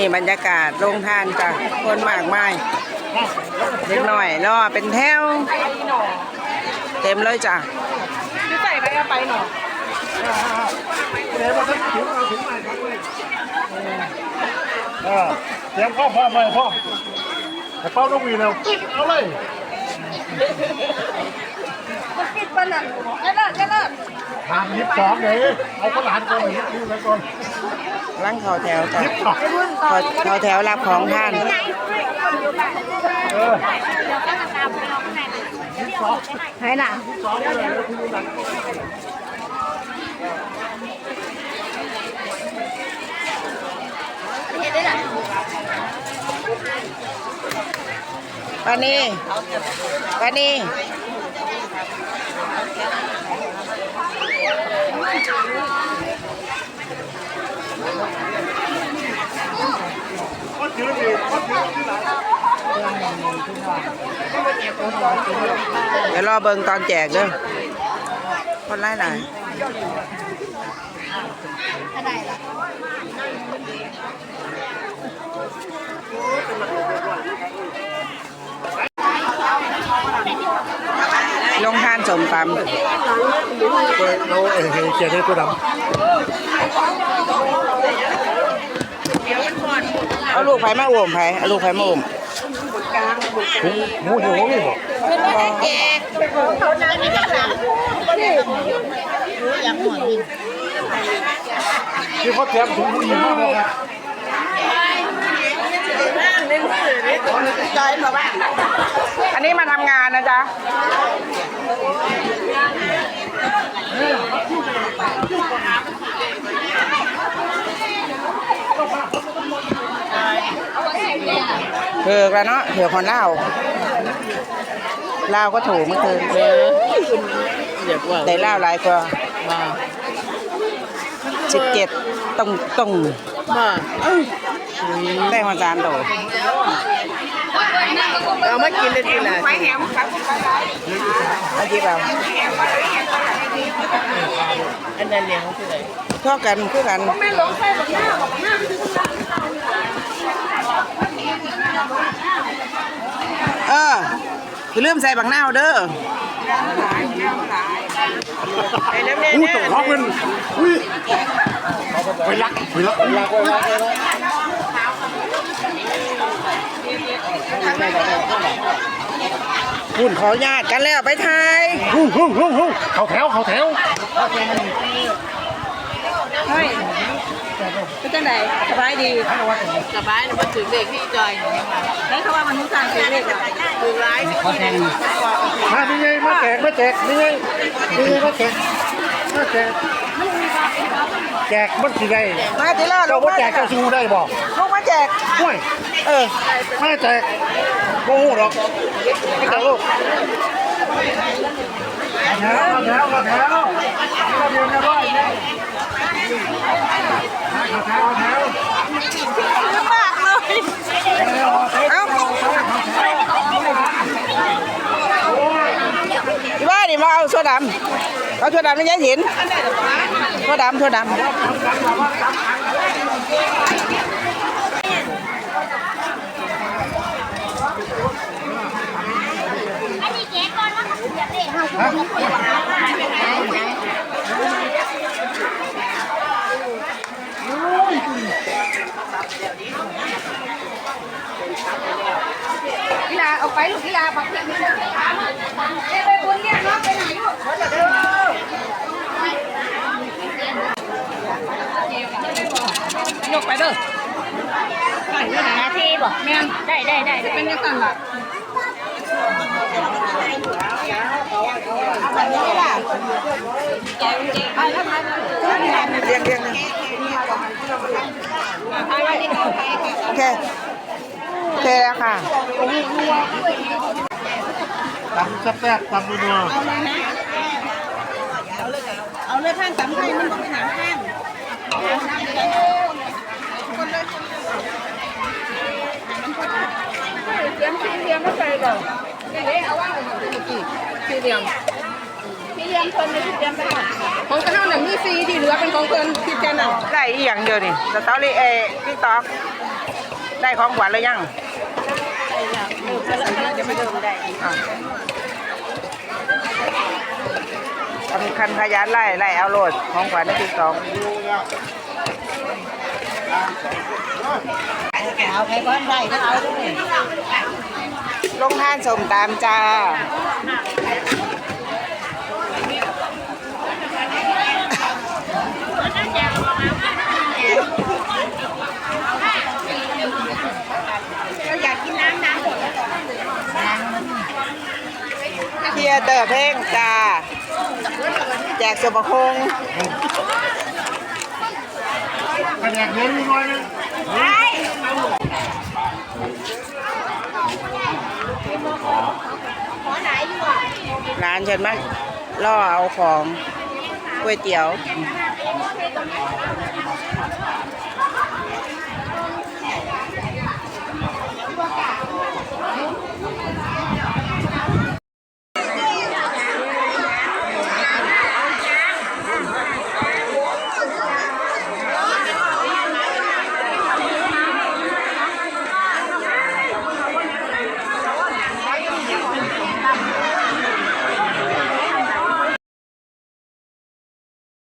นี่บรรยากาศโรงทานจ้ะคนมากมายเล็กหน่อยรอเป็นแถวเต็มเลยจ้ะพี่ใส่ไปเอาไปหน่อยเดี๋ยวมาสักถึงเอาถึงใหม่ครับเลยเออเตรียมพ่อพ่อมาพ่อแต่เป้าต้องมีแล้วกิ๊บเอาเลยมันปิดปะนั่นแค่เลิศแค่เลิศทำยิบสองเลยเอาข้าวหลานก่อนยิบนิ้วแล้วก่อน ร่างเขาแถวจ้ะยิบสอเขาเขาแถวรับของท่านเออให้หน่ะสองเลยแล้วคุณดูหลังปานีปานี ก็ถือดีก็ถือที่หลัง เดี๋ยวรอเบิ่งตอนแจกเด้อคนไล่หลายลงทานสมตเราเออเกียร์ได้ตัวดำำเอาลูกไผ่มาอวมไผ่เอาลูกไผ่มาอวม หมูหิวนี่บอกที่เขาเตรียมถุงผู้หญิงมาบอกครับอันนี้มาทำงานนะจ๊ะ เถือกแล้วเนาะเถือกคนเล่าวลาวก็ถูกเมื่อคืนได้เล่าวหลายกว่าสิบเจ็ดตรงตรงได้มาจานโตเอามากินเลยทีละเอาจีบเอาอันนั้นเลี้ยงคืออะไรชอบกันคือกันไม่ลงใส่บักหน้าบักหน้าคือคุณ เอออย่าลืมใส่บักนาวเด้อไอ้น้ำแน่อู้ตัวเขาเป็นอุ้ยไปรักไปรักไปรักไปรักไปรักคุณขอญาติกันแล้วไปไทยฮู้ฮู้ฮู้ฮู้เขาแถวเขาแถวเฮ้ย เป็นจังไดสบายดีสบายนะมันถึงเด็กที่จอยแล้วเขาว่ามันทุกทางถึงเด็กอะถึงร้ายเขาแทงมานี่ไงมาแจกมาแจกนี่ไงนี่ไงมาแจกมาแจกแจกมันสิได้มาทีละลูเจ้ากบ่มาแจกเจ้าสู้ได้บ่ลูกมาแจกห่วยเออมาแจกบ่ฮู้หรอกไม่แจกลูก แถวแถวแถวก็เดียวนะบ่อยแถวแถวแถวลำบากเลยเอ้าอีบ้านี่มาเอาโซดำเอาโซดำไม่ใช่หินโซดำโซดำ อันนี้เก๊ก่อนว่าเขาเสียเลยเขาคือมันคุย กับเรากีฬาเอาไปลูกกีฬาบักเด็กนี่ไปบุญเนี่ยน้องไปไหนลูกยกไปเด้อใส่ด้วยนะนาทีบอกแม่นได้ได้ได้จะเป็นยังไงล่ะ เรียงเรียงโอเคโอเคแล้วค่ะตำแซ่บตำนัวเอาเลยข้างสามไทยมันต้องเป็นหนังข้างเตรียมเหลี่ยมมาใส่ นเดี๋ยวเอาว่างก่อนเมื่อกี้สี่เหลี่ยมสี่เหลี่ยมคนในสี่เหลี่ยมไปก่อนของกระเท่าหนังมีสี่ที่เหลือเป็นของเพิ่นที่แกนั่งได้อีกอย่างเดียวนี่สตอรี่เอทิกตอกได้ของขวัญหรือยังจะไปเดิมได้อะทำคันขยันไล่ไล่เอาโหลดของขวัญในที่สองเอาไปก้อนได้ก็เอาด้วย ลงทานสมตามจ้าเราอยากกินน้ำน้ำเทียเตอร์เพลงจ้าแจกสมคงขยันเลี้ยงนิดหน่อยนึง ร้านฉันมาล่อเอาของก๋วยเตี๋ยว